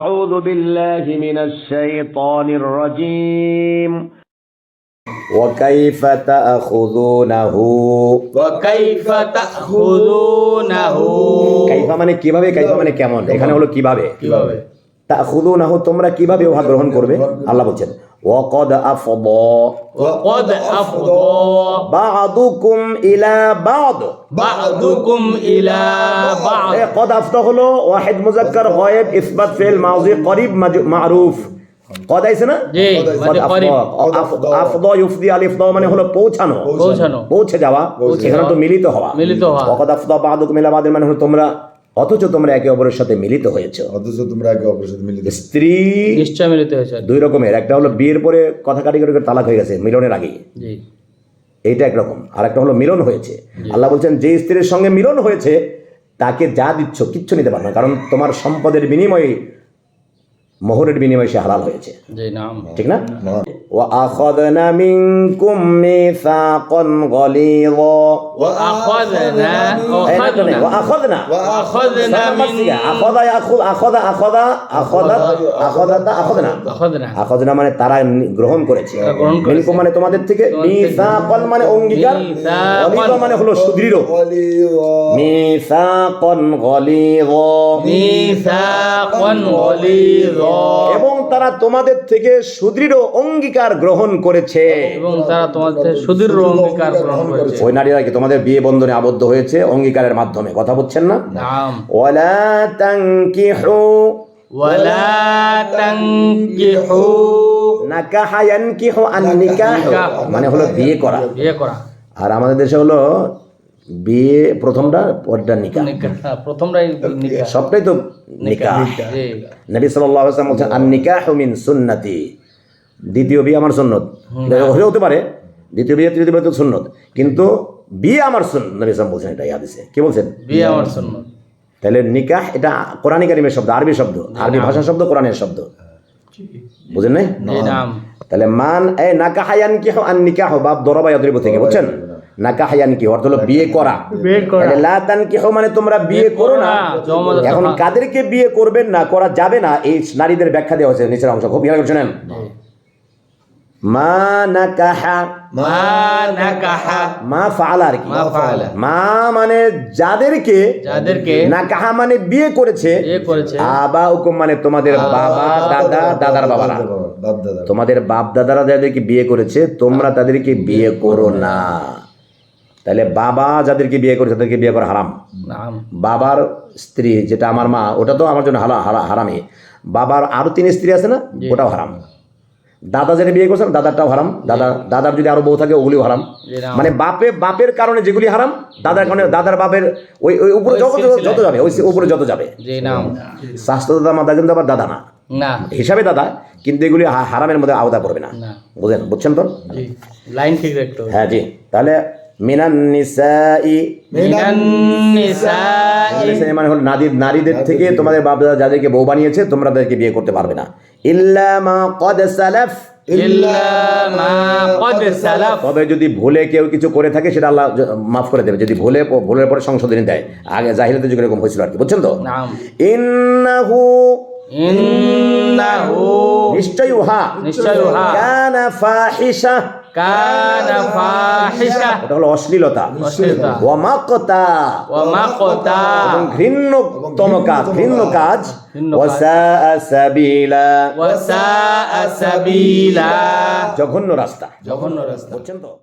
أعوذ بالله من الشيطان الرجيم وكيف تأخذونه وكيف تأخذونه কাইফা মানে কিভাবে কাইফা মানে কেমন এখানে হলো কিভাবে কিভাবে তাখুদুনাহু তোমরা কিভাবে উহা গ্রহণ করবে আল্লাহ বলছেন ওয়াকাদ আফদা وقد أفضى বা'দুকুম ইলা বা'দ بعضكم إلى بعض এ কদ আফদা হলো ওয়াহিদ মুজাক্কার গায়েব ইসবাত ফিল মাউজি করিব মাজ- মারুফ কদ আইছে না জি কদ মানে করিব আফদা আফ- আফদা ইউফদি আলিফদা মানে হলো পৌঁছানো পৌঁছানো পৌঁছে যাওয়া সেখানে তো মিলিত হওয়া মিলিত হওয়া। ওয়াকাদ আফদা বা'দুকুম ইলা বা'দের মানে হলো তোমরা অথচ তোমরা একে অপরের সাথে মিলিত হয়েছো। অথচ তোমরা একে অপরের সাথে মিলিত স্ত্রী নিশ্চয় মিলিত হয়েছে। দুই রকমের। একটা হলো বিয়ের পরে কথা কাটি করে তালাক হয়ে গেছে মিলনের আগেই। এইটা একরকম। আর একটা হলো মিলন হয়েছে। আল্লাহ বলছেন যে স্ত্রীর সঙ্গে মিলন হয়েছে তাকে যা দিচ্ছ কিচ্ছু নিতে পারবে না কারণ তোমার সম্পদের বিনিময়ে মোহরের বিনিময়ে সে হালাল হয়েছে। জি ঠিক না? وأخذنا منكم ميثاقا غليظا وأخذنا এই না তো নেই, أخذنا وأخذنا وأخذنا সামার থেকে, من أخذ يأخذ أخذ أخذ أخذت أخذت أخذنا أخذنا আখজনা মানে তারা নি- গ্রহণ করেছে তারা গ্রহণ করেছে। মিনকুম মানে তোমাদের থেকে মিসাকন মানে অঙ্গীকার মিসাকন। গলিদ মানে হলো সুদৃঢ় মিসাকন গলিদ ميثاقا غليظا এবং তারা তোমাদের থেকে সুদৃঢ় অঙ্গীকার গ্রহণ করেছে। এবং তারা তোমাদের থেকে সুদৃঢ় অঙ্গীকার গ্রহণ করেছে। ওই নারীরা কি তোমাদের বিয়ে বন্ধনে আবদ্ধ হয়েছে অঙ্গীকারের মাধ্যমে? কথা বলছেন না? ওয়ালা তানকিহু। ওয়ালা তানকিহু। নাকাহা ইয়ানকিহু মানে হলো বিয়ে করা। বিয়ে করা। আর আমাদের দেশে হলো বিয়ে প্রথমটা পরটা নিকাহ নিকাহ প্রথমটাই সবটাই তো নিকাহ জি। নবী সাল্লাল্লাহু আলাইহি ওয়াসাল্লাম বলছেন আন নিকাহু মিন সুন্নতি। দ্বিতীয় বিয়ে আমার সুন্নত। হয়ে হতে পারে। দ্বিতীয় বিয়ে তৃতীয় বিয়ে তো সুন্নত। কিন্তু বিয়ে আমার সুন্নত নবী সাল্লাম বলছেন এটা হাদিসে। কি বলছেন? বিয়ে আমার সুন্নত। তাহলে নিকাহ এটা কোরআন কারিমের শব্দ আরবি শব্দ। আরবি ভাষা শব্দ কোরআনের শব্দ। বুঝেন নাই? তাহলে মান এ নাকাহায়ান কি আন নিকাহ বাপ দরবা ইয়াদরিব থেকে বুঝছেন? নাকাহায়ান কি? অর্থ হলো বিয়ে করা। তাহলে লা তানকিহু মানে তোমরা বিয়ে করো না। এখন কাদেরকে বিয়ে করবেন না করা যাবে না এই নারীদের ব্যাখ্যা দেওয়া হয়েছে নিচের অংশ। খুব খেয়াল করে শোনেন মা নাকাহা। মা নাকাহা। মা ফাআলা আর কি। মা ফাআলা। মা মানে যাদেরকে যাদেরকে নাকাহা মানে বিয়ে করেছে বিয়ে করেছে। আবা হুকুম মানে তোমাদের বাবা দাদা দাদার বাবারা। বাপ দাদা তোমাদের বাপ দাদারা যাদেরকে বিয়ে করেছে তোমরা তাদেরকে বিয়ে করো না। তাহলে বাবা যাদেরকে বিয়ে করেছে তাদেরকে বিয়ে করা হারাম। বাবার স্ত্রী যেটা আমার মা ওটা তো আমার জন্য হালা হারা হারামই। বাবার আরও তিন স্ত্রী আছে না ওটাও হারাম। দাদা যেটা বিয়ে করছেন দাদারটাও হারাম। দাদা দাদার যদি আরও বউ থাকে ওগুলিও হারাম। মানে বাপে বাপের কারণে যেগুলি হারাম দাদার কারণে দাদার বাপের ওই ওই উপরে যত যত- যাবে ওই উপরে যত যাবে। স্বাস্থ্য দাদা মাদা কিন্তু আবার দাদা না। না। হিসাবে দাদা কিন্তু এগুলি হারামের মধ্যে আওতা পড়বে না। না। বুঝেন বুঝছেন তো? লাইন ঠিক হ্যাঁ জি। তাহলে মিনান নিসাই। মিনান নিসাই। মানে হলো নারীর নারীদের থেকে তোমাদের বাপ দাদা যাদেরকে বউ বানিয়েছে তোমরা তাদেরকে বিয়ে করতে পারবে না। ইল্লা মা কদ সালাফ। ইল্লা মা ক্বাদ সালাফ। তবে যদি ভুলে কেউ কিছু করে থাকে সেটা আল্লাহ মাফ করে দেবে। যদি ভুলে ভুলের পরে সংশোধনী দেয় আগে জাহিরাতের যুগে এরকম হয়েছিল আর কি বুঝছেন তো? ইন্নাহু ইন্নাহু নিশ্চয় উহা। নিশ্চয় উহা। কানা ফাহিশা হলো অশ্লীলতা। ওয়ামাকতা। এবং ঘৃণ্যতম কাজ ঘৃণ্য কাজ। জঘন্য রাস্তা। জঘন্য রাস্তা। বুঝছেন তো?